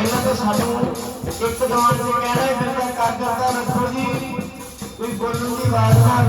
ਪਹਿਲਾਂ ਤਾਂ ਸਾਨੂੰ ਇੱਕ ਦਵਾਨ ਦੇ ਕਹਿਣਾ ਹੀ ਪੈਂਦਾ ਕਾਗਜ਼ਾਂ ਰੱਖੋ ਜੀ। ਕੋਈ ਬੋਲਣ ਦੀ ਆਵਾਜ਼ ਨਾ